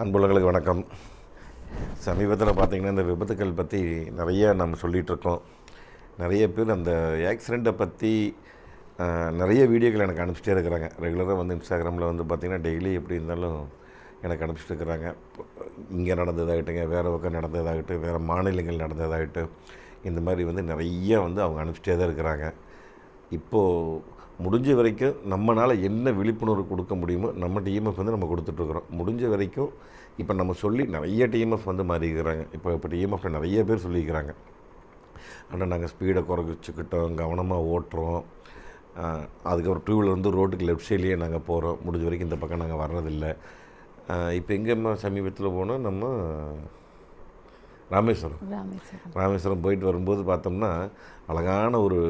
அன்புள்ளங்களுக்கு வணக்கம். சமீபத்தில் பார்த்திங்கன்னா இந்த விபத்துக்கள் பற்றி நிறைய நம்ம சொல்லிகிட்ருக்கோம் நிறைய பேர் அந்த ஆக்சிடெண்ட்டை பற்றி நிறைய வீடியோக்கள் எனக்கு அனுப்பிச்சிட்டே இருக்கிறாங்க. ரெகுலராக வந்து இன்ஸ்டாகிராமில் வந்து பார்த்திங்கன்னா டெய்லி எப்படி இருந்தாலும் எனக்கு அனுப்பிச்சிட்டு இருக்கிறாங்க. இங்கே நடந்ததாகட்டுங்க வேறு பக்கம் நடந்ததாகட்டும் வேறு மாநிலங்கள் நடந்ததாகட்டும் இந்த மாதிரி வந்து நிறைய வந்து அவங்க அனுப்பிச்சிட்டே தான் இருக்கிறாங்க. இப்போது முடிஞ்ச வரைக்கும் நம்மளால் என்ன விழிப்புணர்வு கொடுக்க முடியுமோ நம்ம டிஎம்எஃப் வந்து நம்ம கொடுத்துட்ருக்குறோம். முடிஞ்ச வரைக்கும் இப்போ நம்ம சொல்லி நிறைய டிஎம்எஃப் வந்து மாறிக்கிறாங்க. இப்போ இப்போ டிஎம்எஃப்ல நிறைய பேர் சொல்லிக்கிறாங்க. ஆனால் நாங்கள் ஸ்பீடை குறைச்சிக்கிட்டோம் கவனமாக ஓட்டுறோம். அதுக்கப்புறம் டூ வீலர் வந்து ரோட்டுக்கு லெஃப்ட் சைட்லேயே நாங்கள் போகிறோம் முடிஞ்ச வரைக்கும் இந்த பக்கம் நாங்கள் வர்றதில்லை. இப்போ எங்கேம்மா சமீபத்தில் போனால் நம்ம ராமேஸ்வரம். ராமேஸ்வரம் போயிட்டு வரும்போது பார்த்தோம்னா அழகான ஒரு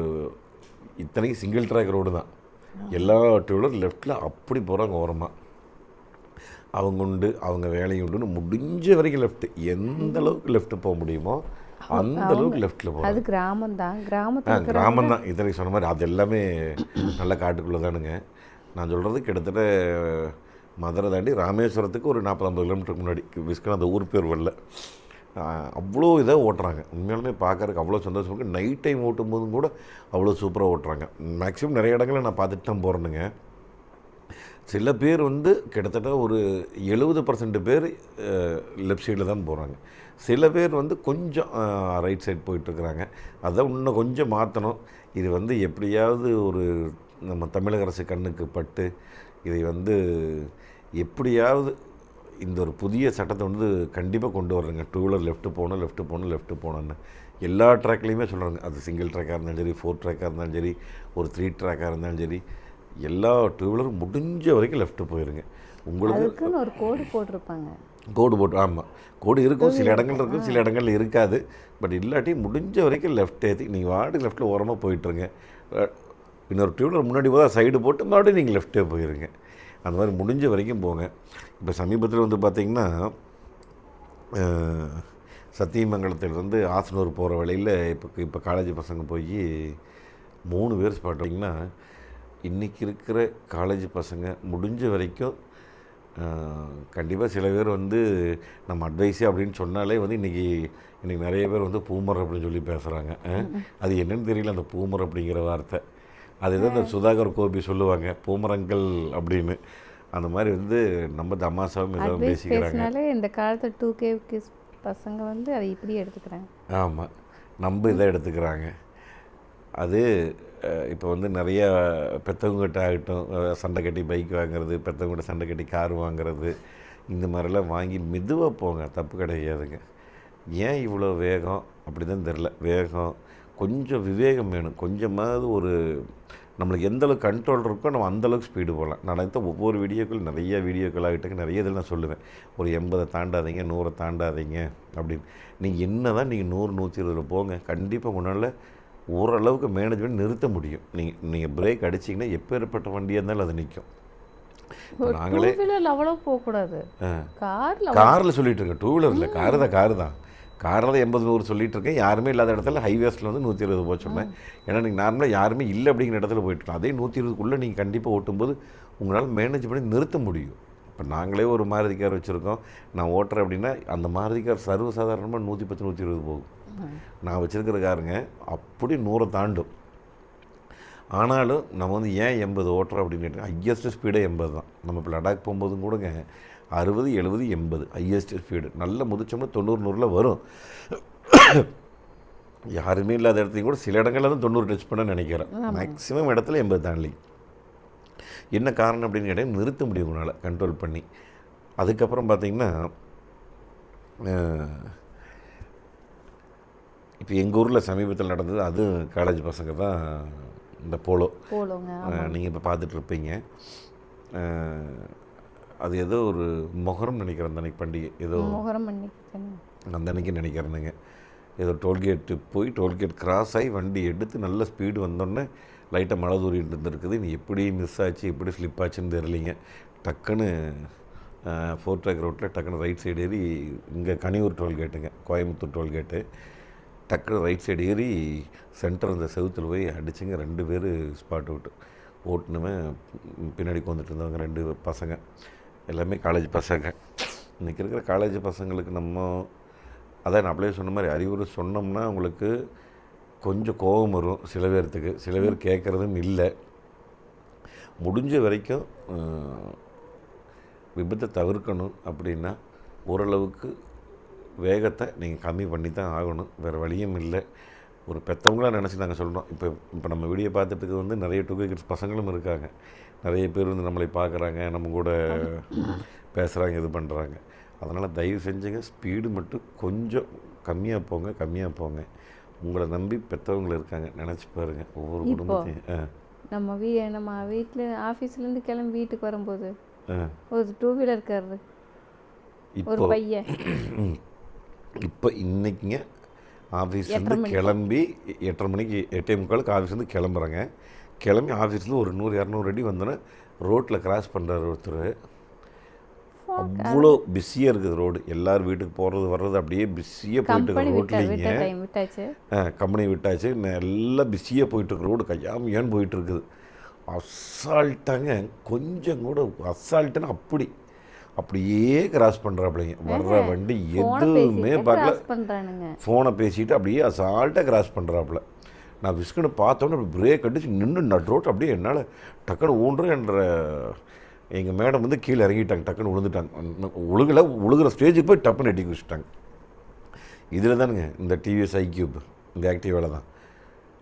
இத்தனைக்கு சிங்கிள் ட்ராக் ரோடு தான். எல்லா டூ வீலர் லெஃப்ட்டில் அப்படி போகிறாங்க ஓரமாக அவங்க உண்டு அவங்க வேலையும் உண்டுன்னு முடிஞ்ச வரைக்கும் லெஃப்ட் எந்த அளவுக்கு லெஃப்ட் போக முடியுமோ அந்த அளவுக்கு லெஃப்ட்டில் போகிறாங்க அது கிராமம் தான். கிராமத்தில் கிராமம் தான். இத்தனைக்கு சொன்ன மாதிரி அது எல்லாமே நல்ல காட்டுக்குள்ளே தானுங்க. நான் சொல்கிறது கிட்டத்தட்ட மதுரை தாண்டி ராமேஸ்வரத்துக்கு ஒரு நாற்பது ஐம்பது கிலோமீட்டருக்கு முன்னாடி. விஸ்கன் அந்த ஊர் பேர் வரல. அவ்வளோ இதாக ஓட்டுறாங்க. உண்மையாலுமே பார்க்கறதுக்கு அவ்வளோ சந்தோஷம் இருக்குது நைட் டைம் ஓட்டும் போதும் கூட அவ்வளோ சூப்பராக ஓட்டுறாங்க. மேக்ஸிமம் நிறைய இடங்களில் நான் பார்த்துட்டு தான் போகிறேனுங்க சில பேர் வந்து கிட்டத்தட்ட ஒரு எழுபது பர்சன்ட் பேர் லெஃப்ட் சைடில் தான் போகிறாங்க சில பேர் வந்து கொஞ்சம் ரைட் சைடு போயிட்டுருக்குறாங்க அதை இன்னும் கொஞ்சம் மாற்றணும் இது வந்து எப்படியாவது ஒரு நம்ம தமிழக அரசு கண்ணுக்கு பட்டு இதை வந்து எப்படியாவது இந்த ஒரு புதிய சட்டத்தை வந்து கண்டிப்பாக கொண்டு வர்றேங்க டூ வீலர் லெஃப்ட்டு போகணும் லெஃப்ட்டு போகணும் லெஃப்ட்டு போகணுன்னு எல்லா ட்ராக்லேயுமே சொல்கிறாங்க அது சிங்கிள் ட்ராக்காக இருந்தாலும் சரி ஃபோர் ட்ராக்காக இருந்தாலும் சரி ஒரு த்ரீ ட்ராக்காக இருந்தாலும் சரி எல்லா டூ வீலரும் முடிஞ்ச வரைக்கும் லெஃப்ட்டு போயிருங்க. உங்களுக்கு ஒரு கோடு போட்டிருப்பாங்க. கோடு போட்டு ஆமாம் கோடு இருக்கும். சில இடங்கள் இருக்கும். சில இடங்கள்ல இருக்காது. பட் இல்லாட்டி முடிஞ்ச வரைக்கும் லெஃப்ட் ஏற்றி நீங்கள் வாடு லெஃப்ட்டில் ஓரமாக போயிட்டுருங்க இன்னொரு டூ வீலர் முன்னாடி போதா சைடு போட்டு மறுபடியும் நீங்கள் லெஃப்ட்டே போயிருங்க. அந்த மாதிரி முடிஞ்ச வரைக்கும் போங்க. இப்போ சமீபத்தில் வந்து பார்த்திங்கன்னா சத்தியமங்கலத்திலிருந்து ஆசனூர் போகிற வழியில் இப்போ இப்போ காலேஜ் பசங்க போய் மூணு பேர் பார்த்தீங்கன்னா இன்றைக்கி இருக்கிற காலேஜ் பசங்க முடிஞ்ச வரைக்கும் கண்டிப்பாக சில பேர் வந்து நம்ம அட்வைஸே அப்படின்னு சொன்னாலே வந்து இன்றைக்கி இன்றைக்கி நிறைய பேர் வந்து பூமர் அப்படின்னு சொல்லி பேசுகிறாங்க அது என்னன்னு தெரியல அந்த பூமர் அப்படிங்கிற வார்த்தை. அது ஏதோ இந்த சுதாகர் கோபி சொல்லுவாங்க பூமரங்கள் அப்படின்னு. அந்த மாதிரி வந்து நம்ம தமாசாவும் அட்வைஸ் பேசிக்கிறாங்க. இந்த காலத்து டூ கே கிஸ் பசங்க வந்து அதை இப்படி எடுத்துக்கிறாங்க. ஆமாம் நம்ம இதை எடுத்துக்கிறாங்க. அது இப்போ வந்து நிறைய பெற்றவங்ககிட்ட ஆகட்டும் சண்டை கட்டி பைக் வாங்குறது பெற்றவங்ககிட்ட சண்டை கட்டி கார் வாங்குறது இந்த மாதிரிலாம் வாங்கி மெதுவாக போங்க. தப்பு கிடையாதுங்க. ஏன் இவ்வளோ வேகம்? அப்படி தான் தெரில வேகம் கொஞ்சம் விவேகம் வேணும். கொஞ்சமாவது ஒரு நம்மளுக்கு எந்த அளவுக்கு கண்ட்ரோல் இருக்கோ நம்ம அந்த அளவுக்கு ஸ்பீடு போகலாம் நான் நினைத்த ஒவ்வொரு வீடியோக்கள் நிறைய வீடியோக்கள் ஆகிட்டு நிறைய இதில் நான் சொல்லுவேன். ஒரு எண்பதை தாண்டாதீங்க நூறை தாண்டாதீங்க அப்படின்னு. நீங்கள் என்ன தான் நீங்கள் நூறு நூற்றி இருபதில் போங்க. கண்டிப்பாக முன்னால் ஓரளவுக்கு மேனேஜ்மெண்ட் நிறுத்த முடியும். நீங்கள் நீங்கள் பிரேக் அடிச்சிங்கன்னா எப்பேற்பட்ட வண்டியாக இருந்தாலும் அது நிற்கும். நாங்களே அவ்வளோ போகக்கூடாது. காரில் காரில் சொல்லிட்டு இருக்கேன் டூ வீலர் இல்லை காரு தான் காரு தான். காரில் எண்பது நூறு சொல்லிட்டு இருக்கேன் யாருமே இல்லாத இடத்துல ஹைவேஸில் வந்து நூற்றி இருபது போக சொன்னேன். ஏன்னா நீங்கள் நார்மலாக யாருமே இல்லை அப்படிங்கிற இடத்துல போயிட்டு இருக்கோம். அதே நூற்றி இருபதுக்குள்ளே நீங்கள் கண்டிப்பாக ஓட்டும்போது உங்களால் மேனேஜ் பண்ணி நிறுத்த முடியும். இப்போ நாங்களே ஒரு மாருதி கார் வச்சுருக்கோம். நான் ஓட்டுறேன் அப்படின்னா அந்த மாருதி கார் சர்வசாதாரணமாக நூற்றி பத்து நூற்றி இருபது போகும். நான் வச்சுருக்கிற காருங்க அப்படி நூறை தாண்டும். ஆனாலும் நம்ம வந்து ஏன் எண்பது ஓட்டுறோம் அப்படின்னு கேட்டால் ஹையஸ்ட் ஸ்பீடே எண்பது தான். நம்ம இப்போ லடாக் போகும்போதும் கூடங்க அறுபது எழுபது எண்பது. ஹையஸ்ட் ஸ்பீடு நல்ல முதிச்சோம்னா தொண்ணூறு நூறில் வரும். யாருமே இல்லாத இடத்தையும் கூட சில இடங்கள்ல தான் தொண்ணூறு டச் பண்ண நினைக்கிறேன். மேக்ஸிமம் இடத்துல எண்பது தாண்டி. என்ன காரணம் அப்படின்னு கேட்டால் நிறுத்த முடியும் உங்களால் கண்ட்ரோல் பண்ணி. அதுக்கப்புறம் பார்த்தீங்கன்னா இப்போ எங்கள் ஊரில் சமீபத்தில் நடந்தது அது காலேஜ் பசங்க தான் இந்த போலோ. போலோங்க நீங்கள் இப்போ பார்த்துட்டு இருப்பீங்க. அஹ், அது ஏதோ ஒரு மொஹரம் நினைக்கிறேன் அந்த அன்னைக்கு பண்டிகை. ஏதோ முகரம் அந்த அன்னைக்கு நினைக்கிறேனுங்க. ஏதோ டோல்கேட்டு போய் டோல்கேட் கிராஸ் ஆகி வண்டி எடுத்து நல்ல ஸ்பீடு வந்தோடனே லைட்டாக மழை தூரிட்டு இருந்திருக்குது. நீ எப்படி மிஸ் ஆச்சு எப்படி ஸ்லிப் ஆச்சுன்னு தெரியலிங்க. டக்குன்னு ஃபோர் ட்ராக் ரோட்டில் டக்குன்னு ரைட் சைடு ஏறி இங்கே கனியூர் டோல்கேட்டுங்க கோயம்புத்தூர் டோல்கேட்டு டக்குன்னு ரைட் சைடு ஏறி சென்டர் அந்த செவுத்தில் போய் அடிச்சுங்க. ரெண்டு பேர் ஸ்பாட் அவுட்டு ஓட்டுனுமே பின்னாடி வந்துட்டு இருந்தவங்க ரெண்டு பசங்க. எல்லாமே காலேஜ் பசங்க. இன்றைக்கி இருக்கிற காலேஜ் பசங்களுக்கு நம்ம அதான் நான் அப்படியே சொன்ன மாதிரி அறிவுரை சொன்னோம்னா அவங்களுக்கு கொஞ்சம் கோபம் வரும் சில பேர்த்துக்கு. சில பேர் கேட்குறதும் இல்லை. முடிஞ்ச வரைக்கும் விபத்தை தவிர்க்கணும் அப்படின்னா ஓரளவுக்கு வேகத்தை நீங்கள் கம்மி பண்ணி தான் ஆகணும். வேறு வழியும் இல்லை. ஒரு பெற்றவங்களாக நினச்சி நாங்கள் சொல்கிறோம் இப்போ இப்போ நம்ம வீடியோ பார்த்துட்டு வந்து நிறைய டூ கிட்ஸ் பசங்களும் இருக்காங்க. நிறைய பேர் வந்து நம்மளை பார்க்குறாங்க நம்ம கூட பேசுகிறாங்க இது பண்ணுறாங்க அதனால் தயவு செஞ்சுங்க ஸ்பீடு மட்டும் கொஞ்சம் கம்மியாக போங்க கம்மியாக போங்க. உங்களை நம்பி பெற்றவங்க இருக்காங்க நினச்சி பாருங்கள் ஒவ்வொரு? குடும்பத்தையும். நம்ம வீ நம்ம வீட்டில் ஆஃபீஸ்லேருந்து கிளம்பி வீட்டுக்கு வரும்போது ஒரு டூ வீலர் இருக்காரு ஒரு இப்போ பையன். இப்போ இன்னைக்குங்க ஆஃபீஸ்லேருந்து. கிளம்பி எட்டரை மணிக்கு எட்டே முக்காலுக்கு ஆஃபீஸ்லேருந்து கிளம்புறேங்க. கிளம்பி ஆஃபீஸில் ஒரு நூறு இரநூறு அடி வந்தோன்னே ரோட்டில் கிராஸ் பண்ணுறாரு ஒருத்தர். அவ்வளோ பிஸியாக இருக்குது ரோடு எல்லாரும் வீட்டுக்கு போகிறது வர்றது அப்படியே பிஸியாக போயிட்டு ரோட்லிங்க கம்பெனி விட்டாச்சு. நல்லா பிஸியாக போயிட்டுருக்கு ரோடு கையாமையான்னு போயிட்டுருக்குது அசால்ட்டாங்க கொஞ்சம் கூட அசால்ட்டுன்னு அப்படி. அப்படியே கிராஸ் பண்ணுறாப்புலைங்க வர்ற வண்டி எதுவுமே பார்க்கல. ஃபோனை பேசிட்டு அப்படியே அசால்ட்டாக கிராஸ் பண்ணுறாப்புல நான் விஸ்கனை பார்த்தோன்னே அப்படி பிரேக் அடிச்சு நின்று நட் ரோட் அப்படியே என்னால் டக்குன்னு ஊன்று என்ற எங்கள் மேடம் வந்து கீழே இறங்கிட்டாங்க டக்குன்னு விழுந்துட்டாங்க உழுகல உழுகிற ஸ்டேஜுக்கு போய் டப்புன்னு எட்டி குடிச்சிட்டாங்க இதில் தானுங்க இந்த டிவிஎஸ் ஐக்யூப் இந்த ஆக்டிவாவில் தான்.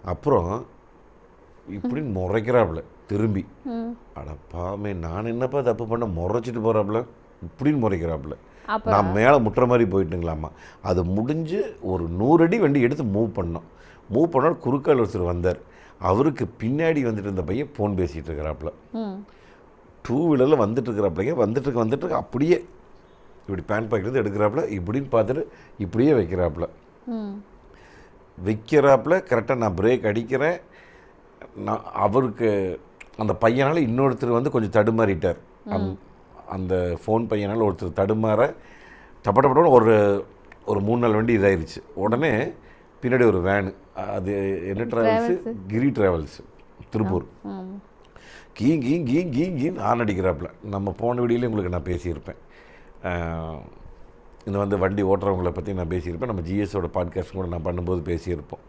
அப்புறம் இப்படி முறைக்கிறாப்புல திரும்பி. ம். அட பாமே நான் என்னப்பா தப்பு பண்ண முறைச்சிட்டு போகிறாப்புல இப்படின்னு முறைக்கிறாப்புல. நான் மேலே முட்டுற மாதிரி போயிட்டுங்களாம்மா. அது முடிஞ்சு ஒரு நூறு அடி வண்டி எடுத்து மூவ் பண்ணோம். மூவ் பண்ணால் குறுக்கால் ஒருத்தர் வந்தார். அவருக்கு பின்னாடி வந்துட்டு இருந்த பையன் ஃபோன் பேசிகிட்டு இருக்கிறாப்புல. டூ வீலரில் வந்துட்டு இருக்கிறாப்புலைங்க வந்துட்டு இருக்க வந்துட்டு இருக்க அப்படியே இப்படி பேண்ட் பாக்கெட்லேருந்து எடுக்கிறாப்புல இப்படின்னு பார்த்துட்டு இப்படியே வைக்கிறாப்புல. வைக்கிறாப்புல கரெக்டாக நான் பிரேக் அடிக்கிறேன். நான் அவருக்கு அந்த பையனால் இன்னொருத்தர் வந்து கொஞ்சம் தடுமாறிட்டார். அந் அந்த ஃபோன் பையனால் ஒருத்தர் தடுமாற டப்பட்டப்பட்ட ஒரு ஒரு மூணு நாள் வண்டி இதாயிருச்சு. உடனே பின்னாடி ஒரு வேனு அது என்ன ட்ராவல்ஸு கிரி ட்ராவல்ஸ் திருப்பூர் கீ கீ கீ கீ கீன்னு ஆன் அடிக்கிறாப்புல. நம்ம போன வீடியோலேயே உங்களுக்கு நான் பேசியிருப்பேன். இந்த வந்து வண்டி ஓட்டுறவங்கள பற்றி நான் பேசியிருப்பேன். நம்ம ஜிஎஸோட பாட்காஸ்ட் கூட நான் பண்ணும்போது பேசியிருப்போம்.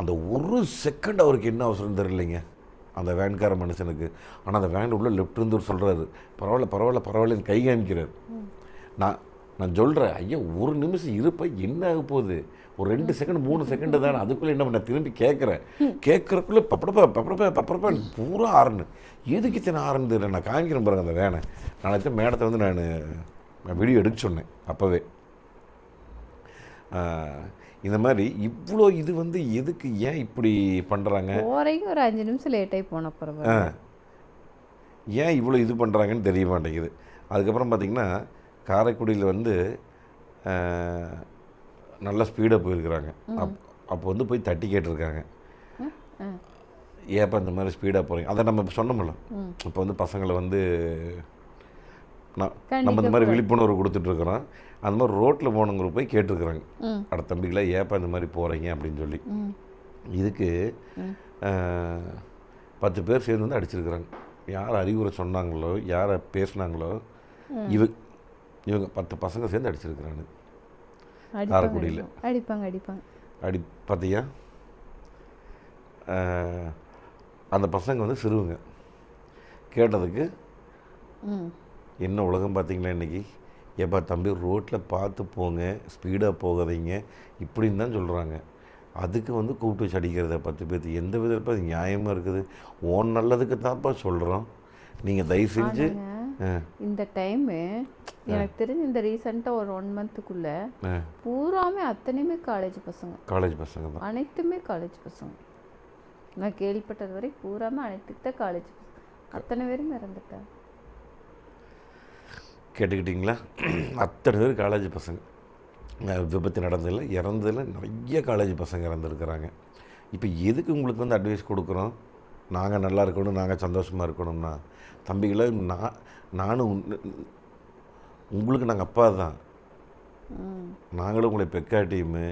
அந்த ஒரு செகண்ட் அவருக்கு என்ன அவசரம் தெரியலைங்க. அந்த வேன்கார மனுஷனுக்கு. ஆனால் அந்த வேன் உள்ள லெஃப்ட் இருந்து சொல்கிறாரு பரவாயில்ல பரவாயில்ல பரவாயில்லன்னு கை காமிக்கிறார். நான் நான் சொல்கிறேன் ஐயா ஒரு நிமிஷம் இருப்ப என்ன ஆக போகுது? ஒரு ரெண்டு செகண்ட் மூணு செகண்டு தானே அதுக்குள்ளே என்ன பண்ண திரும்பி கேட்குறேன். கேட்குறக்குள்ளே பப்படப்பா பப்படப்பா பப்படப்பா பூரா ஆறுன்னு. எதுக்கு இத்தனை ஆறுன்னு தெரியல நான் காமிக்கிறேன் பாருங்க அந்த வேனை. நாளைக்கு மேடத்தை வந்து நான் நான் வீடியோ எடுக்க சொன்னேன் அப்போவே. இந்த மாதிரி இவ்வளோ இது வந்து எதுக்கு ஏன் இப்படி பண்ணுறாங்க போகிறீங்க ஒரு அஞ்சு நிமிஷம் லேட்டாகி போன பரவாயில்ல ஏன் இவ்வளோ இது பண்ணுறாங்கன்னு தெரிய மாட்டேங்குது. அதுக்கப்புறம் பார்த்திங்கன்னா காரைக்குடியில் வந்து நல்ல ஸ்பீடாக போயிருக்கிறாங்க. அப் அப்போ வந்து போய் தட்டி கேட்டிருக்காங்க. ஏப்பா இந்த மாதிரி ஸ்பீடாக போகிறீங்க அதை நம்ம இப்போ சொன்னோம்ல. இப்போ வந்து பசங்களை வந்து நான் நம்ம இந்த மாதிரி விழிப்புணர்வு கொடுத்துட்ருக்குறோம். அந்த மாதிரி ரோட்டில் போனவங்க போய் கேட்டிருக்கிறாங்க. அட தம்பிகளா ஏப்பா இந்த மாதிரி போகிறீங்க அப்படின்னு சொல்லி. இதுக்கு பத்து பேர் சேர்ந்து வந்து அடிச்சிருக்கிறாங்க. யார் அறிவுரை சொன்னாங்களோ யாரை பேசுனாங்களோ இவ இவங்க பத்து பசங்க சேர்ந்து அடிச்சிருக்கிறாங்க அடிப்பாங்க காரைக்குடியில். அடிப்பாங்க. அடிப்பாங்க. அடி பார்த்தியா அந்த பசங்க வந்து சிறுவங்க. கேட்டதுக்கு என்ன உலகம் பார்த்தீங்களா இன்றைக்கி ஏப்பா தம்பி ரோட்டில் பார்த்து போங்க ஸ்பீடாக போகாதீங்க இப்படின்னு தான் சொல்கிறாங்க அதுக்கு வந்து கூப்பிட்டு வச்சு அடிக்கிறத பத்து பேர்த்து எந்த அது நியாயமாக இருக்குது? ஓன் நல்லதுக்கு தான்ப்பா சொல்கிறோம் நீங்கள் தயவு செஞ்சு இந்த டைமு எனக்கு தெரிஞ்சு இந்த ரீசெண்டாக ஒரு ஒன் மந்த்துக்குள்ளே பூராமே அத்தனையுமே காலேஜ் பசங்க. காலேஜ் பசங்க தான். அனைத்துமே காலேஜ் பசங்க. நான் கேள்விப்பட்டது வரை பூராமே அனைத்துக்கு தான் காலேஜ் அத்தனை பேரும் இறந்துட்டாங்க. கேட்டுக்கிட்டிங்களா? அத்தனை பேர் காலேஜ் பசங்க. விபத்து நடந்ததில் இறந்ததில் நிறைய காலேஜ் பசங்க இறந்துருக்கிறாங்க. இப்போ எதுக்கு உங்களுக்கு வந்து அட்வைஸ் கொடுக்குறோம்? நாங்கள் நல்லா இருக்கணும் நாங்கள் சந்தோஷமாக இருக்கணும்னா தம்பிகளை நான் நானும் உங்களுக்கு நாங்கள் அப்பா தான். நாங்களும் உங்களை பெக்கா டீமு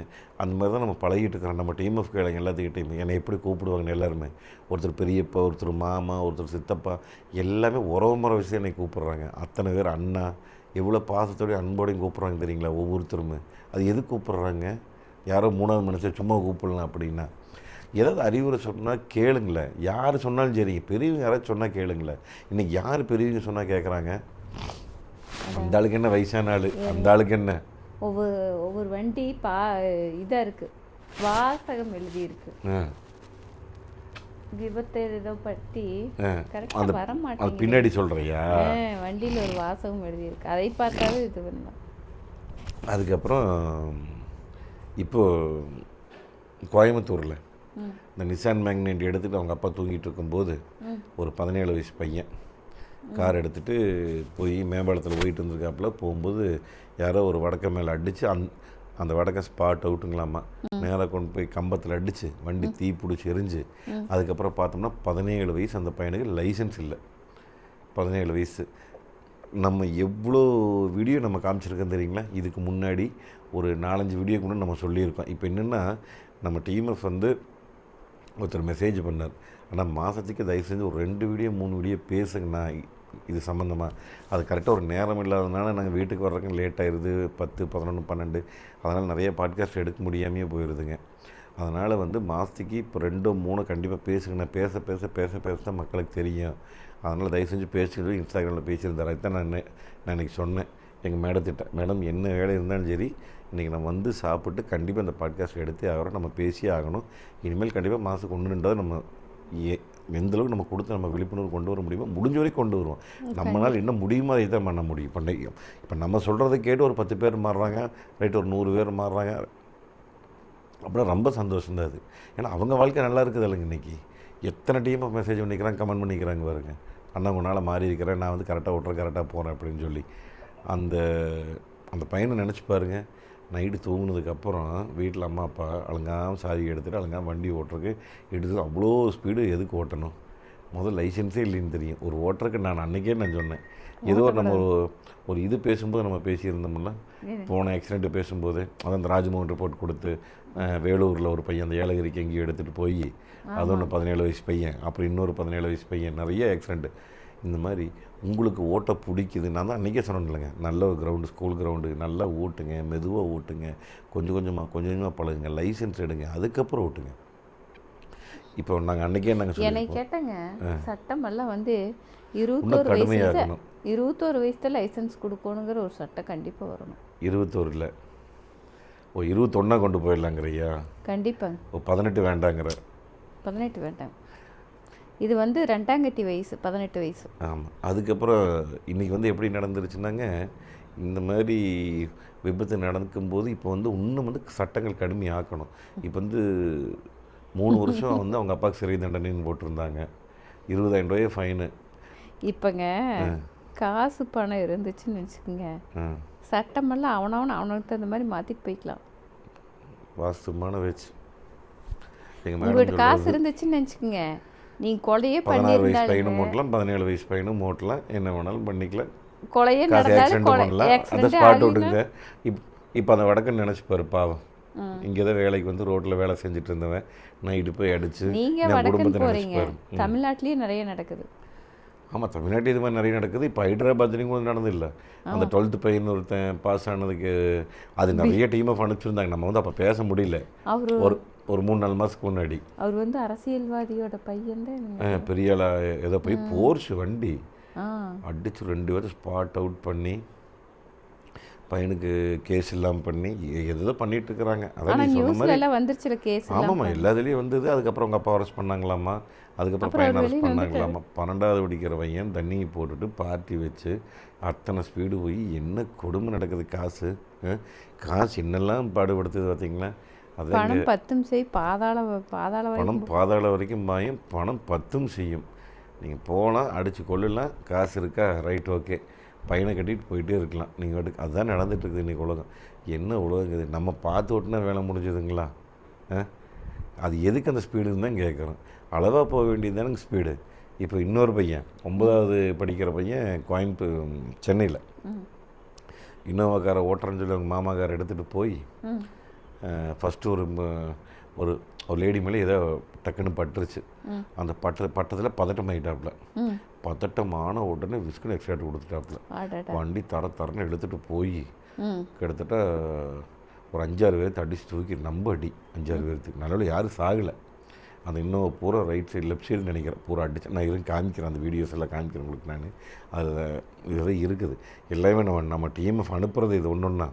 அந்த மாதிரி தான் நம்ம பழகிட்டு இருக்கிறோம். நம்ம டீம் ஆஃப் கேளுங்க எல்லாத்துக்கிட்டையுமே. என்னை எப்படி கூப்பிடுவாங்க எல்லாருமே. ஒருத்தர் பெரியப்பா ஒருத்தர் மாமா ஒருத்தர் சித்தப்பா எல்லாமே உறவு முறை விஷயம் என்னை கூப்பிட்றாங்க. அத்தனை பேர் அண்ணா எவ்வளோ பாசத்தோடய அன்போடையும் கூப்பிட்றாங்க தெரியுங்களா? ஒவ்வொருத்தருமே. அது எது கூப்பிட்றாங்க? யாரோ மூணாவது மனுஷன் சும்மா கூப்பிடலாம் அப்படின்னா. ஏதாவது அறிவுரை சொன்னால் கேளுங்களேன். யார் சொன்னாலும் சரிங்க பெரியவங்க யாராச்சும் சொன்னால் கேளுங்களேன். இன்றைக்கி யார் பெரியவங்க சொன்னால் கேட்குறாங்க அந்த ஆளுக்கு என்ன வயசான ஆள்? அந்த ஆளுக்கு என்ன? ஒவ்வொரு ஒவ்வொரு வண்டி பா இதாக இருக்குது வாசகம் எழுதியிருக்கு. விபத்து ஏதோ பற்றி. கரெக்டாக வர மாட்டேங்குது. பின்னாடி சொல்கிறியா வண்டியில் ஒரு வாசகம் எழுதியிருக்கு. அதை பார்த்தாலும் இது பண்ணலாம் அதுக்கப்புறம் இப்போ கோயம்புத்தூரில் இந்த நிசான் மேக்னெட் எடுத்துகிட்டு அவங்க அப்பா தூங்கிட்டு இருக்கும்போது. ஒரு பதினேழு வயசு பையன். கார் எடுத்துகிட்டு போய் மேம்பாலத்தில் போயிட்டு இருந்திருக்காப்புல போகும்போது யாரோ ஒரு வடக்க மேலே அடித்து அந் அந்த வடக்க ஸ்பாட் அவுட்டுங்களாமா நேராக கொண்டு போய் கம்பத்தில் அடித்து வண்டி தீ பிடிச்சி எரிஞ்சு அதுக்கப்புறம் பார்த்தோம்னா பதினேழு வயசு அந்த பையனுக்கு லைசன்ஸ் இல்லை. பதினேழு வயசு. நம்ம எவ்வளோ வீடியோ நம்ம காமிச்சிருக்கோம் தெரியுங்களா? இதுக்கு முன்னாடி ஒரு நாலஞ்சு வீடியோ கூட நம்ம சொல்லியிருக்கோம். இப்போ என்னென்னா நம்ம டிஎம்எஃப் வந்து ஒருத்தர் மெசேஜ் பண்ணார். ஆனால் மாதத்துக்கு தயவு செஞ்சு ஒரு ரெண்டு வீடியோ மூணு வீடியோ பேசுங்கண்ணா. இது சம்மந்தமாக அது கரெக்டாக ஒரு நேரம் இல்லாதனால நாங்கள் வீட்டுக்கு வர்றதுக்கு லேட் ஆயிடுது பத்து பதினொன்று பன்னெண்டு. அதனால் நிறைய பாட்காஸ்ட் எடுக்க முடியாமையே போயிடுதுங்க அதனால் வந்து மாதத்துக்கு இப்போ ரெண்டோ மூணோ கண்டிப்பாக பேசுங்கண்ணா. பேச பேச பேச பேச தான் மக்களுக்கு தெரியும். அதனால் தயவு செஞ்சு பேசுகிறது இன்ஸ்டாகிராமில் பேசியிருந்தார். அதுதான் நான் நான் இன்றைக்கி சொன்னேன். எங்கள் மேடத்திட்ட மேடம் என்ன வேலை இருந்தாலும் சரி இன்றைக்கி நம்ம வந்து சாப்பிட்டு கண்டிப்பாக இந்த பாட்காஸ்ட் எடுத்தே ஆகிறோம் நம்ம பேசியே ஆகணும். இனிமேல் கண்டிப்பாக மாதத்துக்கு ஒன்று ரெண்டாவது நம்ம ஏ எந்த அளவுக்கு நம்ம கொடுத்து நம்ம விழிப்புணர்வு கொண்டு வர முடியுமோ முடிஞ்ச வரைக்கும் கொண்டு வருவோம். நம்மளால் என்ன முடியுமோ அதை தான் பண்ண முடியும். இப்போ இப்போ நம்ம சொல்கிறத கேட்டு ஒரு பத்து பேர் மாறுறாங்க ரைட் ஒரு நூறு பேர் மாறுறாங்க. அப்புறம் ரொம்ப சந்தோஷம் தான் அது. ஏன்னா அவங்க வாழ்க்கை நல்லா இருக்குது இல்லைங்க இன்றைக்கி எத்தனை டீமாக மெசேஜ் பண்ணிக்கிறாங்க கமெண்ட் பண்ணிக்கிறாங்க பாருங்க. அண்ணா உன்னால் மாறி இருக்கிறேன். நான் வந்து கரெக்டாக ஓட்டுறேன் கரெக்டாக போகிறேன் அப்படின்னு சொல்லி. அந்த அந்த பையனை நினச்சி பாருங்க. நைட்டு தூங்குனதுக்கப்புறம் வீட்டில் அம்மா அப்பா அலங்காமல் சாவி எடுத்துகிட்டு அலங்காம வண்டி ஓட்டுறதுக்கு எடுத்து அவ்வளோ ஸ்பீடு எதுக்கு ஓட்டணும்? முதல் லைசன்ஸே இல்லைன்னு தெரியும். ஒரு ஓட்டுறதுக்கு நான் அன்றைக்கே நான் சொன்னேன். ஏதோ ஒரு நம்ம ஒரு ஒரு இது பேசும்போது நம்ம பேசியிருந்தோம்ல? போன ஆக்சிடென்ட்டு பேசும்போது அதான் அந்த ராஜ்மோகன் ரிப்போர்ட் கொடுத்து வேலூரில் ஒரு பையன் அந்த ஏலகிரிக்கு எங்கேயோ எடுத்துகிட்டு போய் அது ஒன்று பதினேழு வயசு பையன் அப்புறம் இன்னொரு பதினேழு வயசு பையன் நிறைய ஆக்சிடென்ட் இந்த மாதிரி உங்களுக்கு ஓட்ட பிடிக்குது. நான் தான் அன்றைக்கே சொன்னேன் இல்லைங்க நல்ல ஒரு கிரவுண்டு ஸ்கூல் கிரவுண்டு நல்லா ஓட்டுங்க மெதுவாக ஓட்டுங்க கொஞ்சம் கொஞ்சமாக கொஞ்சம் கொஞ்சமாக பழகுங்க லைசன்ஸ் எடுங்க அதுக்கப்புறம் ஓட்டுங்க. இப்போ நாங்கள் அன்றைக்கே நாங்கள் என்னை கேட்டங்க சட்டம் எல்லாம் வந்து இருபத்தோரு கடுமையாகணும் இருபத்தோரு வயசுல லைசன்ஸ் கொடுக்கணுங்கிற ஒரு சட்டம் கண்டிப்பாக வரணும். இருபத்தோரில். ஓ இருபத்தொன்னா கொண்டு போயிடலாங்கிறியா? கண்டிப்பாங்க ஓ பதினெட்டு வேண்டாங்கிற. பதினெட்டு வேண்டாம். இது வந்து ரெண்டாங்கட்டி வயசு பதினெட்டு வயசு. ஆமாம் அதுக்கப்புறம் இன்றைக்கி வந்து எப்படி நடந்துருச்சுன்னாங்க இந்த மாதிரி விபத்து நடக்கும்போது இப்போ வந்து இன்னும் வந்து சட்டங்கள் கடுமையாக்கணும் இப்போ வந்து மூணு வருஷம் வந்து அவங்க அப்பாவுக்கு சிறை தண்டனைன்னு போட்டிருந்தாங்க. இருபதாயிரம் ரூபாய் ஃபைனு இப்போங்க காசு பணம் இருந்துச்சுன்னு வச்சுக்கோங்க. ஆ. சட்டமெல்லாம் அவனவன் அவனுக்கு தகுந்த மாதிரி மாற்றிட்டு போய்க்கலாம். வாஸ்துமான வச்சு உங்கள்கிட்ட காசு இருந்துச்சுன்னு நினச்சிக்கோங்க. நீங்கள் கொலையே பதினாறு வயசு பையனும் ஓட்டலாம் பதினேழு வயசு பையனும் ஓட்டலாம் என்ன வேணாலும் பண்ணிக்கலாம். கொலையே நடந்தாலும் அந்த ஸ்பாட் விடுங்க இப் இப்போ அந்த வடக்குன்னு நினச்சிப்பாரு பாவம். இங்கே தான் வேலைக்கு வந்து ரோட்டில் வேலை செஞ்சுட்டு இருந்தவன். நைட்டு போய் அடிச்சு நீங்கள் வடக்குன்னு போகிறீங்க தமிழ்நாட்டிலேயே நிறைய நடக்குது. ஆமாம் தமிழ்நாட்டில் இது மாதிரி நிறைய நடக்குது. இப்போ ஹைதராபாத்லேயும் கூட நடந்தில்ல. அந்த டுவெல்த்து பையன் ஒருத்தன் பாஸ் ஆனதுக்கு அது நிறைய டீம் ஆஃப் அனுப்பிச்சிருந்தாங்க. நம்ம வந்து அப்போ பேச முடியல. ஒரு ஒரு மூணு நாலு மாதத்துக்கு முன்னாடி. அவர் வந்து அரசியல்வாதியோட பையன் தான் பெரிய ஆளா ஏதோ போய் போர்ச்சு வண்டி. அடிச்சு ரெண்டு பேரும் ஸ்பாட் அவுட் பண்ணி பையனுக்கு கேஸ் இல்லாமல் பண்ணி எ- ஏதோ பண்ணிட்டு இருக்கிறாங்க அதான் சொன்ன மாதிரி. எல்லாம் வந்துருச்சுல கேஸ் ஆமாம்மா எல்லாத்துலேயும் வந்தது. அதுக்கப்புறம் அவங்க அப்பா அரெஸ்ட் பண்ணாங்களாமா அதுக்கப்புறம் பையன் அரெஸ்ட் பண்ணாங்களாமா பன்னெண்டாவது படிக்கிற பையன் தண்ணியை போட்டுட்டு பார்ட்டி வச்சு அத்தனை ஸ்பீடு போய் என்ன கொடுமை நடக்குது காசு? காசு என்னெல்லாம் பாடுபடுத்துது பார்த்தீங்களா? பணம் பத்தும் செய் பாதாள பாதாள பணம் பாதாள வரைக்கும் பாயும் பணம் பத்தும் செய்யும். நீங்கள் போனால் அடித்து கொள்ளலாம் காசு இருக்கா? ரைட் ஓகே பையனை கட்டிட்டு போயிட்டே இருக்கலாம். நீங்கள் வாட்டுக்கு அதுதான் நடந்துட்டு இருக்குது இன்றைக்கி உலகம். என்ன உலகம் இது நம்ம பார்த்து ஓட்டுனா வேலை முடிஞ்சதுங்களா? அது எதுக்கு அந்த ஸ்பீடுன்னு தான் கேட்குறோம் அளவாக போக வேண்டியது தானங்க ஸ்பீடு. இப்போ இன்னொரு பையன் ஒன்பதாவது படிக்கிற பையன் கோயம்புத்தூர் சென்னையில். ம். இன்னோவா காரை ஓட்டுறேன்னு சொல்லி அவங்க மாமா காரை எடுத்துகிட்டு போய் ஃபஸ்ட்டு ஒரு ஒரு ஒரு லேடி மேலே ஏதோ டக்குன்னு பட்டுருச்சு. அந்த பட்ட பட்டத்தில் பதட்டம் ஆகிட்டாப்புல பதட்டமான உடனே விஸ்குன்னு எக்ஸ்ட்ராட் கொடுத்துட்டாப்புல. வண்டி தர தரன்னு எடுத்துகிட்டு போய் கிட்டத்தட்ட ஒரு அஞ்சாறு பேர் அடிச்சு தூக்கி நம்ப அடி அஞ்சாறு பேர்த்துக்கு நல்ல யாரும் சாகலை. அந்த இன்னும் பூரா ரைட் சைடு லெஃப்ட் சைடு நினைக்கிறேன். பூரா அடிச்சு நான் எதுவும் காமிக்கிறேன் அந்த வீடியோஸ் எல்லாம் காமிக்கிறேன் உங்களுக்கு நான். அதில் இதெல்லாம் இருக்குது. எல்லாமே நம்ம நம்ம டீம் அனுப்புறது இது ஒன்று ஒன்றா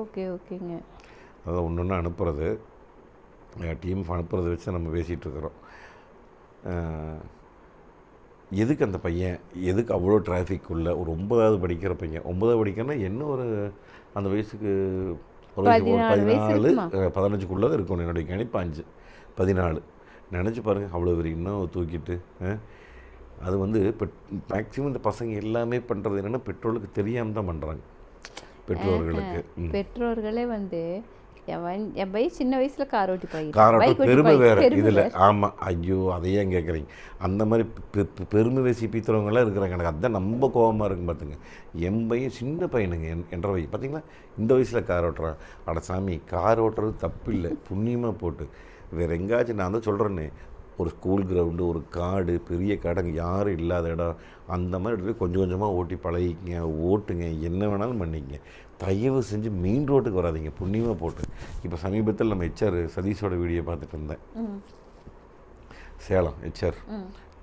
ஓகே ஓகேங்க அதாவது ஒன்று ஒன்று அனுப்புறது. டீம் அனுப்புறதை வச்சு நம்ம அஹ், எதுக்கு அந்த பையன்? எதுக்கு அவ்வளோ டிராஃபிக் உள்ள? ஒரு ஒன்பதாவது படிக்கிற பையன். ஒன்பதாவது படிக்கிறனா என்ன ஒரு அந்த வயசுக்கு ஒரு பதினாலு இருக்குமா? பதினஞ்சுக்குள்ளே தான் இருக்கணும். என்னுடைய கணிப்பு அஞ்சு. பதினாலு. நினச்சி பாருங்கள் அவ்வளோ பெரிய இன்னும் தூக்கிட்டு அது வந்து பெட் மேக்ஸிமம் இந்த பசங்க எல்லாமே பண்ணுறது என்னென்னா பெட்ரோலுக்கு தெரியாமல் தான் பண்ணுறாங்க பெற்றோர்களுக்கு. பெற்றோர்களே வந்து என் என் பையன் சின்ன வயசுல கார் ஓட்டி. காரோட்ட பைக் ஓட்டி பெருமை பழகி- வேறு. இதில். ஆமாம் ஐயோ அதையே கேட்குறீங்க அந்த மாதிரி பெ- பெ- பெருமை பேசி பீத்துறவங்களாம் இருக்கிறாங்க. எனக்கு அதுதான் ரொம்ப கோபமாக இருக்கும் பார்த்துங்க என் பையன் சின்ன பையனுங்க என் என்ற வயசு. பார்த்தீங்களா இந்த வயசில் கார் ஓட்டுறான். அட சாமி கார் ஓட்டுறது தப்பு இல்லை புண்ணியமாக போட்டு. வேறு எங்கேயாச்சும் நான் தான் சொல்கிறேன்னே ஒரு ஸ்கூல் கிரவுண்டு ஒரு காடு பெரிய காடு அங்கே யாரும் இல்லாத இடம். அந்த மாதிரி இடத்துல கொஞ்சம் கொஞ்சமாக ஓட்டி பழகிக்கங்க ஓட்டுங்க. என்ன வேணாலும் பண்ணிக்கங்க. தயவு செஞ்சு மெயின் ரோட்டுக்கு வராதீங்க. புண்ணியமாக போட்டு. இப்போ சமீபத்தில் நம்ம ஹெச்ஆர் சதீஷோட வீடியோ பார்த்துட்டு இருந்தேன். சேலம் ஹெச்ஆர்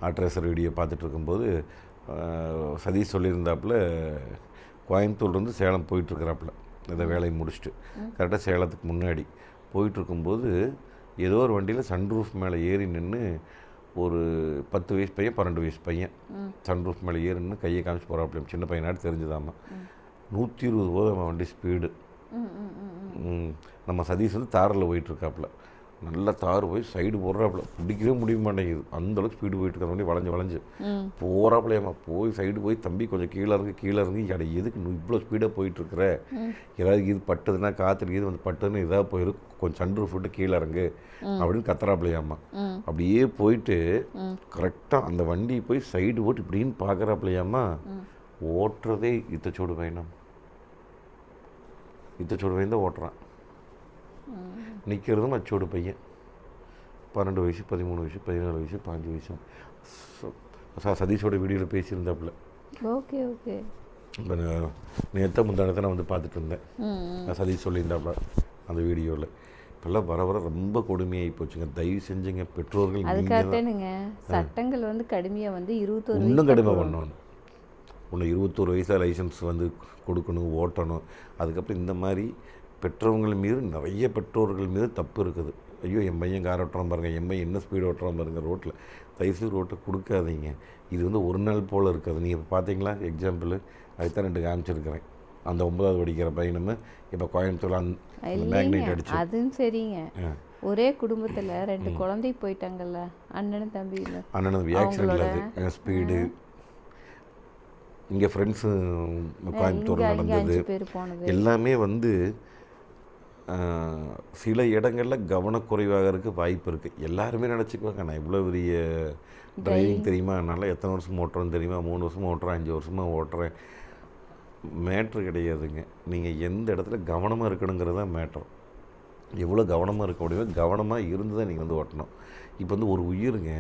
ஆட்ரேசர் வீடியோ பார்த்துட்டு இருக்கும்போது சதீஷ் சொல்லியிருந்தாப்புல கோயம்புத்தூர்லேருந்து சேலம் போயிட்டுருக்கிறாப்புல இந்த வேலையை முடிச்சுட்டு. கரெக்டாக சேலத்துக்கு முன்னாடி போயிட்டுருக்கும்போது ஏதோ ஒரு வண்டியில் சன்ரூஃப் மேலே ஏறி நின்று ஒரு பத்து வயசு பையன் பன்னெண்டு வயசு பையன் சன்ரூஃப் மேலே ஏறி நின்று கையை காமிச்சு போகிறாப்புல சின்ன பையனாட்டு தெரிஞ்சுதாம்மா நூற்றி இருபது போதும் அவன் வண்டி ஸ்பீடு. நம்ம சதீஷ் வந்து தாரில் போயிட்டுருக்காப்புல. நல்லா தார் போய் சைடு போடுறாப்புல. பிடிக்கவே முடிய மாட்டேங்குது. அந்த அளவுக்கு ஸ்பீடு போயிட்டு இருக்க வண்டி வளைஞ்சு வளைஞ்சு. போகிறாப்புலையம்மா போய் சைடு போய் தம்பி கொஞ்சம் கீழே இறங்கி கீழே இறங்கி. அட எதுக்கு நீ இவ்வளோ ஸ்பீடாக போயிட்டுருக்குற? ஏதாவது இது பட்டதுன்னா காற்று இது வந்து பட்டதுன்னு இதாக போயிடும் கொஞ்சம் சண்டு விட்டு கீழே இறங்கு. அப்படின்னு கத்துறாப்புலையாம்மா. அப்படியே போயிட்டு. கரெக்டாக அந்த வண்டி போய் சைடு ஓட்டு இப்படின்னு பார்க்குறாப்புலையாம்மா ஓட்டுறதே இத்தச்சோடு பயணம். இத்தச்சோடு தான் ஓட்டுறான். நிற்கிறதும் அச்சோடு பையன். பன்னெண்டு வயசு பதிமூணு வயசு பதினாலு வயசு பாஞ்சு வயசு. சதீஷோட வீடியோவில் பேசியிருந்தாப்புல. Okay okay. இப்போ நேற்று முந்தானத்தை நான் வந்து பார்த்துட்டு இருந்தேன். சதீஷ் சொல்லியிருந்தாப்புல அந்த வீடியோவில் இப்போல்லாம் வர வர ரொம்ப கொடுமையாகி போச்சுங்க. தயவு செஞ்சுங்க பெற்றோர்கள் அதுக்காகத்தானுங்க சட்டங்கள் வந்து கடுமையா வந்து இருபத்தொரு இன்னும் கடுமை பண்ணணும் இன்னும் இருபத்தோரு வயசில் லைசன்ஸ் வந்து கொடுக்கணும் ஓட்டணும். அதுக்கப்புறம் இந்த மாதிரி பெற்றவங்கள் மீது நிறைய பெற்றோர்கள் மீது தப்பு இருக்குது. ஐயோ என் பையன் கார் ஓட்டுறான் பாருங்கள் என் பையன் என்ன ஸ்பீடு ஓட்டுறான் பாருங்கள் ரோட்டில். தயவுசெய்து ரோட்டை கொடுக்காதீங்க. இது வந்து ஒரு நாள் போல் இருக்காது. நீங்கள் இப்போ பார்த்தீங்களா? எக்ஸாம்பிள் அதுதான் ரெண்டு காமிச்சிருக்கிறேன். அந்த ஒன்பதாவது படிக்கிற பையனுமே இப்போ கோயம்புத்தூர் அந்த மேக்னைட் அடிச்சு. அதுவும் சரிங்க. ஒரே குடும்பத்துல ரெண்டு குழந்தை போயிட்டாங்கல்ல அண்ணனும் தம்பி ஆக்சிடென்ட்ல அது ஸ்பீடு இங்கே ஃப்ரெண்ட்ஸு கோயம்புத்தூர் நடந்தது. எல்லாமே வந்து சில இடங்களில் கவனக்குறைவாக இருக்க வாய்ப்பு இருக்குது எல்லாருமே நினச்சிக்குவாங்க நான் இவ்வளோ பெரிய டிரைவிங் தெரியுமா? நல்லா எத்தனை வருஷம் ஓட்டுறேன்னு தெரியுமா? மூணு வருஷமாக ஓட்டுறேன் அஞ்சு வருஷமாக ஓட்டுறேன். மேட்ரு கிடையாதுங்க. நீங்கள் எந்த இடத்துல கவனமாக இருக்கணுங்கிறது தான் மேட்ரு எவ்வளோ கவனமாக இருக்க முடியுமோ கவனமாக இருந்து தான் நீங்கள் வந்து ஓட்டணும். இப்போ வந்து ஒரு உயிருங்க.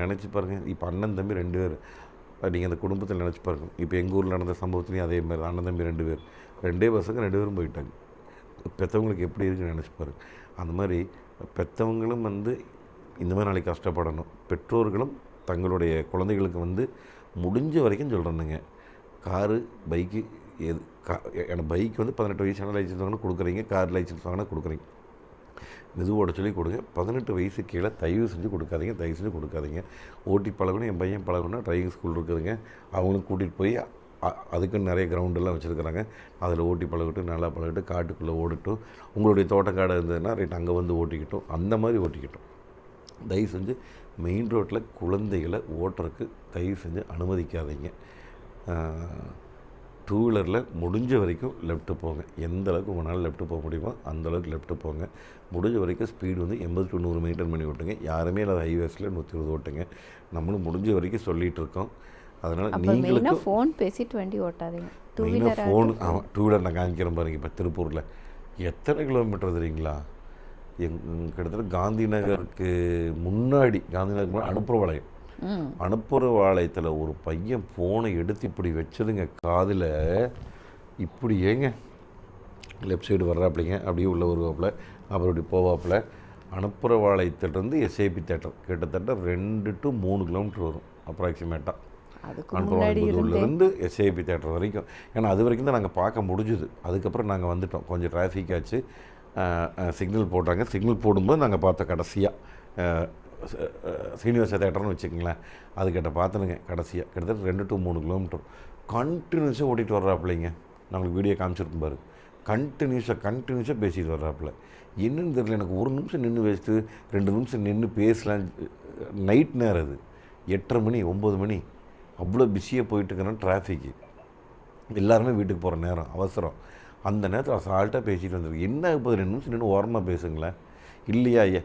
நினச்சி பாருங்கள் இப்போ அண்ணன் தம்பி ரெண்டு பேர். நீங்கள் அந்த குடும்பத்தில் நினச்சி பாருங்க. இப்போ எங்கள் ஊரில் நடந்த சம்பவத்துலேயும் அதே மாதிரி அண்ணன் தம்பி ரெண்டு பேர். ரெண்டே பசங்க ரெண்டு பேரும் போயிட்டாங்க. பெற்றவங்களுக்கு எப்படி இருக்குன்னு நினச்சி பாருங்க. அந்த மாதிரி பெற்றவங்களும் வந்து இந்த மாதிரி நாளைக்கு கஷ்டப்படணும். பெற்றோர்களும் தங்களுடைய குழந்தைகளுக்கு வந்து முடிஞ்ச வரைக்கும் சொல்கிறேனுங்க காரு பைக்கு எது கா எனக்கு பைக் வந்து பதினெட்டு வயசான லைசன்ஸ் வாங்கினா கொடுக்குறீங்க. கார் லைசன்ஸ் வாங்கினா கொடுக்குறீங்க. மெதுவோட சொல்லி கொடுங்க. பதினெட்டு வயசு கீழே தயவு செஞ்சு கொடுக்காதீங்க. தயவு செஞ்சு கொடுக்காதீங்க. ஓட்டி பழகணும் என் பையன் பழகணும்னா ட்ரைவிங் ஸ்கூல் இருக்குதுங்க. அவங்களும் கூட்டிகிட்டு போய் அ- அதுக்குன்னு நிறைய கிரவுண்டெல்லாம் வச்சுருக்குறாங்க. அதில் ஓட்டி பழகட்டும் நல்லா பழகிட்டு காட்டுக்குள்ளே ஓடிட்டும். உங்களுடைய தோட்டக்காடு இருந்ததுன்னா ரைட் அங்கே வந்து ஓட்டிக்கிட்டோம். அந்த மாதிரி ஓட்டிக்கிட்டோம். தயவு செஞ்சு மெயின் ரோட்டில் குழந்தைகளை ஓட்டுறதுக்கு தயவு செஞ்சு அனுமதிக்காதீங்க. டூ வீலரில் முடிஞ்ச வரைக்கும் லெஃப்ட்டு போங்க. எந்த அளவுக்கு உங்களால் லெஃப்ட்டு போக முடியுமோ அந்த அளவுக்கு லெஃப்ட்டு போங்க. முடிஞ்ச வரைக்கும் ஸ்பீடு வந்து எண்பது டு நூறு மெயின்டைன் பண்ணி ஓட்டுங்க. யாருமே இல்லாத ஹைவேஸில் நூற்றி இருபது ஓட்டுங்க. நம்மளும் முடிஞ்ச வரைக்கும் சொல்லிகிட்டு இருக்கோம். அதனால் நீங்களுக்கும் ஃபோன் பேசிட்டு வண்டி ஓட்டாதீங்க. மெயினாக ஃபோனு ஆமாம் டூ வீலர் நான் காமிக்கிறேன் பாருங்க இப்போ திருப்பூரில். எத்தனை கிலோமீட்டர் தெரியுங்களா? எங் கிட்டத்தட்ட காந்தி நகருக்கு முன்னாடி காந்தி நகருக்கு முன்னாடி அனுப்புற வளையம். ம். அனுப்புற வாளையத்தில் ஒரு பையன் ஃபோனை எடுத்து இப்படி வச்சதுங்க காதில். இப்படி ஏங்க லெஃப்ட் சைடு வர்றாப்புலைங்க அப்படியே உள்ள வருவாப்புல அப்புறம் இப்படி போவாப்புல அனுப்புகிற வாளையத்திலிருந்து எஸ்ஏபி தேட்டர் கிட்டத்தட்ட ரெண்டு டு மூணு கிலோமீட்டர் வரும் அப்ராக்சிமேட்டாக அனுப்புறவாளையத்துலேருந்து எஸ்ஏபி தேட்டர் வரைக்கும். ஏன்னா அது வரைக்கும் தான் நாங்கள் பார்க்க முடிஞ்சுது. அதுக்கப்புறம் நாங்கள் வந்துட்டோம். கொஞ்சம் டிராஃபிக் ஆச்சு. சிக்னல் போட்டாங்க. சிக்னல் போடும்போது நாங்கள் பார்த்தோம் கடைசியாக சீனிவாச தேட்டர்னு வச்சுக்கோங்களேன். அதுக்கிட்ட பார்த்துனுங்க கடைசியாக கிட்டத்தட்ட ரெண்டு டு மூணு கிலோமீட்டர் கண்டினியூஸாக ஓட்டிகிட்டு வர்றாப்பிள்ளைங்க நம்மளுக்கு வீடியோ காமிச்சிருக்கும் பாரு. கண்டினியூஸாக கண்டினியூஸாக பேசிட்டு வர்றாப்புல. என்னன்னு தெரியல எனக்கு ஒரு நிமிஷம் நின்று வச்சுட்டு ரெண்டு நிமிஷம் நின்று பேசலாம். நைட் நேரம் அது. எட்டரை மணி ஒம்பது மணி. அவ்வளோ பிஸியாக போயிட்டு இருக்கிறேன் டிராஃபிக்கு எல்லாருமே வீட்டுக்கு போகிற நேரம் அவசரம். அந்த நேரத்தில் அசால்ட்டாக பேசிட்டு வந்திருக்கு என்ன இப்போ ரெண்டு நிமிஷம் நின்று ஓரமாக பேசுங்களேன். இல்லையா ஐயா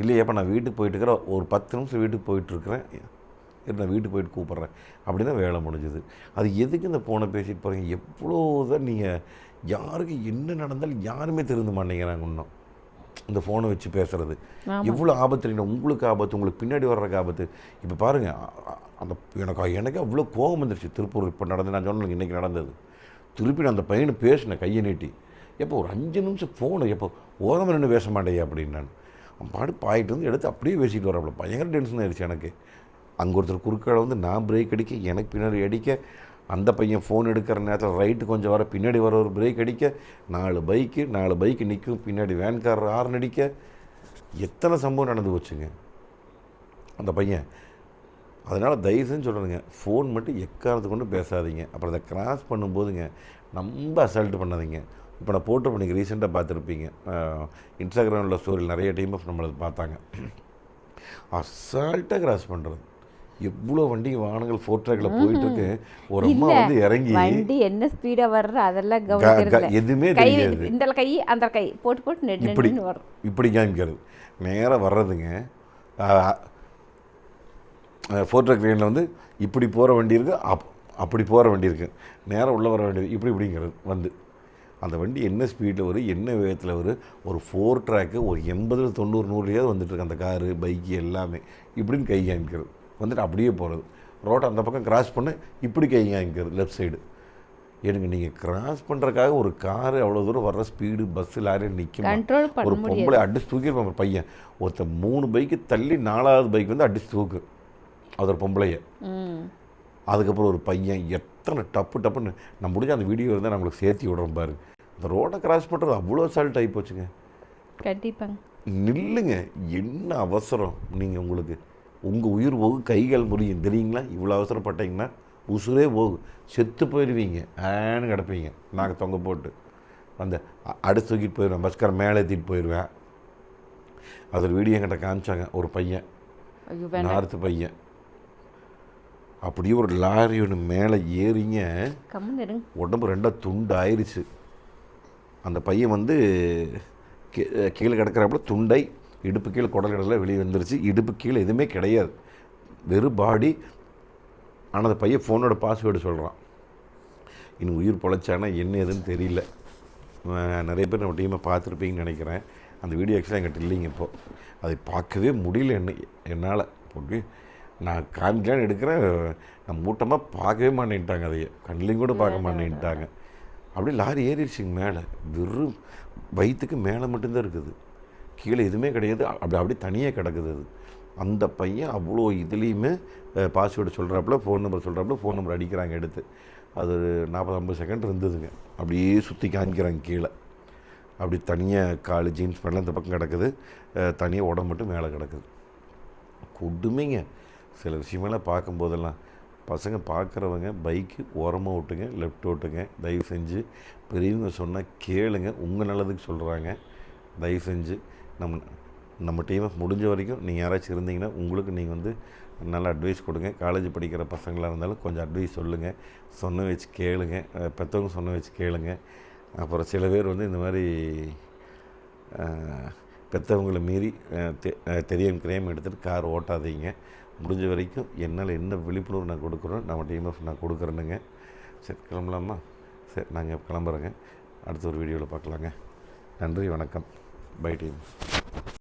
இல்லையாப்பா நான் வீட்டுக்கு போயிட்டு இருக்கிறேன் ஒரு பத்து நிமிஷம் வீட்டுக்கு போயிட்டுருக்கிறேன். நான் வீட்டுக்கு போயிட்டு கூப்பிட்றேன். அப்படி தான் வேலை முடிஞ்சுது. அது எதுக்கு இந்த ஃபோனை பேசிட்டு போகிறீங்க எவ்வளோ தான் நீங்கள் யாருக்கு என்ன நடந்தாலும் யாருமே திருந்த மாட்டேங்கிறாங்க இன்னும். இந்த ஃபோனை வச்சு பேசுறது. எவ்வளோ ஆபத்து இல்லைன்னா உங்களுக்கு ஆபத்து உங்களுக்கு பின்னாடி வர்றதுக்கு ஆபத்து. இப்போ பாருங்கள் அந்த எனக்கு எனக்கு அவ்வளோ கோபம் வந்துருச்சு. திருப்பூர் இப்போ நடந்து நான் சொன்னேன் இன்றைக்கி நடந்தது. திருப்பி நான் அந்த பையனை பேசினேன் கையை நீட்டி. எப்போ ஒரு அஞ்சு நிமிஷம் ஃபோனு எப்போ ஓரமாக நின்று பேச மாட்டேயா அப்படின்னு நான். பாடு பாயிட்டு வந்து எடுத்து அப்படியே பேசிட்டு வரப்பல பயங்கர டென்ஷன் ஆயிடுச்சு எனக்கு. அங்கே ஒருத்தர் குறுக்கால வந்து நான் பிரேக் அடிக்க எனக்கு பின்னாடி அடிக்க அந்த பையன் ஃபோன் எடுக்கிற நேரத்தில் ரைட்டு கொஞ்சம் வர பின்னாடி வர ஒரு பிரேக் அடிக்க நாலு பைக்கு நாலு பைக்கு நிற்கும் பின்னாடி வேன்காரர் ஆறு அடிக்க. எத்தனை சம்பவம் நடந்து போச்சுங்க? அந்த பையன் அதனால் தயவுசெஞ்சு சொல்கிறேங்க ஃபோன் மட்டும் எக்காரத்து கொண்டு பேசாதீங்க. அப்புறம் அதை கிராஸ் பண்ணும்போதுங்க ரொம்ப அசால்ட்டு பண்ணாதீங்க. இப்போ நான் போட்டு பண்ணிக்க ரீசெண்டாக பார்த்துருப்பீங்க. இன்ஸ்டாகிராமில் ஸ்டோரியில் நிறைய டைம் ஆஃப் நம்மளை பார்த்தாங்க. அசால்ட்டாக கிராஸ் பண்ணுறது எவ்வளோ வண்டி வாகனங்கள் ஃபோர் ட்ராக்கில் போயிட்டுருக்கு. ஒரு அம்மா வந்து இறங்கி வண்டி என்ன ஸ்பீடா வர்ற அதெல்லாம் கவனிக்கிறது. எதுவுமே தெரியாது. இந்த கை அந்த கை. போட்டு போட்டு நெட் இப்படி இப்படி காமிக்கிறது. நேராக வர்றதுங்க. ஃபோர் ட்ரக் லைனில் வந்து இப்படி போகிற வண்டி இருக்குது அப் அப்படி போகிற வண்டி இருக்குது நேராக உள்ளே வர வண்டி இருக்கு. இப்படி இப்படிங்கிறது வந்து. அந்த வண்டி என்ன ஸ்பீடில் வரும் என்ன வேகத்தில் வரும் ஒரு ஃபோர் ட்ராக்கு ஒரு எண்பதுல தொண்ணூறு நூறுலையாவது வந்துட்டுருக்கு அந்த காரு பைக்கு எல்லாமே. இப்படின்னு கை காமிக்கிறது. வந்துட்டு அப்படியே போகிறது ரோட்டை அந்த பக்கம் கிராஸ் பண்ண இப்படி கை காமிக்கிறது லெஃப்ட் சைடு எனக்கு நீங்கள் கிராஸ் பண்ணுறக்காக ஒரு காரு அவ்வளோ தூரம் வர்ற ஸ்பீடு பஸ்ஸு லாரி நிற்கும் ஒரு பொம்பளை அடிச்சு தூக்கியிருப்பான் பையன். ஒருத்தன் மூணு பைக்கு தள்ளி நாலாவது பைக் வந்து அடிச்சு தூக்கு. அது ஒரு பொம்பளைய. அதுக்கப்புறம் ஒரு பையன் எத்தனை டப்பு டப்புன்னு நான் முடிஞ்ச அந்த வீடியோ இருந்தால் நான் உங்களுக்கு சேர்த்தி விடுறேன் பாரு. இந்த ரோட்டை கிராஸ் பண்ணுறது அவ்வளோ சால்ட் ஆகி போச்சுங்க. கண்டிப்பாங்க. நில்லுங்க என்ன அவசரம் நீங்கள் உங்களுக்கு? உங்கள் உயிர் போகும் கைகள் முறியும் தெரியுங்களா? இவ்வளோ அவசரப்பட்டீங்கன்னா உசுரே போகும் செத்து போயிடுவீங்க ஆன்னு கிடப்பீங்க. நாங்கள் தொங்க போட்டு. அந்த அடுத்து தூக்கிட்டு போயிடுவேன். பஸ்கார மேலே ஏற்றிட்டு போயிடுவேன். அதில் வீடியோ என்கிட்ட காமிச்சாங்க. ஒரு பையன். நார்த்து பையன். அப்படியே ஒரு லாரி ஒன்று மேலே ஏறிங்க. உடம்பு ரெண்டாக துண்டு ஆயிருச்சு அந்த பையன் வந்து கீ- கீழே கிடக்கிறப்பல துண்டை இடுப்பு கீழே குடல் கடலில் வெளியே வந்துருச்சு இடுப்பு கீழே எதுவுமே கிடையாது. வெறும் பாடி. ஆனால் அந்த பையன் ஃபோனோட பாஸ்வேர்டு சொல்கிறான் இன்னும் உயிர் பொழைச்சானா என்ன ஏதுன்னு தெரியல. நிறைய பேர் நம்ம டீமை பார்த்துருப்பீங்கன்னு நினைக்கிறேன். அந்த வீடியோ ஆக்சுவலாக என்கிட்ட இல்லைங்க இப்போ. அதை பார்க்கவே முடியல என்ன என்னால். போட்டு நான் காமிக்கலான்னு எடுக்கிறேன். நான் மூட்டமாக பார்க்கவே மாட்டேன்ட்டாங்க அதையே. கண்ணிலையும் கூட பார்க்க மாட்டேன்ட்டாங்க. அப்படியே லாரி ஏறிடுச்சுங்க மேலே. வெறும் வயிற்றுக்கு மேலே மட்டும்தான் இருக்குது. கீழே எதுவுமே கிடையாது. அப்படி அப்படியே தனியாக கிடக்குது அது. அந்த பையன் அவ்வளோ இதுலேயுமே பாஸ்வேர்டு சொல்கிறாப்புல ஃபோன் நம்பர் சொல்கிறாப்புல ஃபோன் நம்பர் அடிக்கிறாங்க எடுத்து. அது நாற்பது ஐம்பது செகண்ட் இருந்ததுங்க. அப்படியே சுற்றி காமிக்கிறாங்க கீழே. அப்படி தனியாக காலு ஜீன்ஸ் பேண்ட்லாம் இந்த பக்கம் கிடக்குது. தனியாக உடம்பு மட்டும் மேலே கிடக்குது. கொடுமைங்க. சில விஷயமெல்லாம் பார்க்கும்போதெல்லாம் பசங்க பார்க்குறவங்க பைக்கு ஓரமாக ஓட்டுங்க லெஃப்ட் ஓட்டுங்க. தயவு செஞ்சு பெரியவங்க சொன்னால் கேளுங்க. உங்கள் நல்லதுக்கு சொல்கிறாங்க தயவு செஞ்சு நம்ம நம்ம டீமை முடிஞ்ச வரைக்கும் நீங்கள் யாராச்சும் இருந்தீங்கன்னா உங்களுக்கு நீங்கள் வந்து நல்ல அட்வைஸ் கொடுங்க. காலேஜ் படிக்கிற பசங்களாக இருந்தாலும் கொஞ்சம் அட்வைஸ் சொல்லுங்கள் சொன்ன வச்சு கேளுங்க. பெற்றவங்க சொன்ன வச்சு கேளுங்க. அப்புறம் சில பேர் வந்து இந்த மாதிரி பெற்றவங்களை மீறி தெ- தெரியும் கிரேம் எடுத்துகிட்டு கார் ஓட்டாதீங்க. முடிஞ்ச வரைக்கும் என்னால் என்ன விழிப்புணர்வு நான் கொடுக்குறோம் நம்ம டிஎம்எஃப் நான் கொடுக்குறேனுங்க. சரி கிளம்பலாமா? சரி நாங்கள் கிளம்புறோங்க. அடுத்த ஒரு வீடியோவில் பார்க்கலாங்க. நன்றி வணக்கம். Bye team.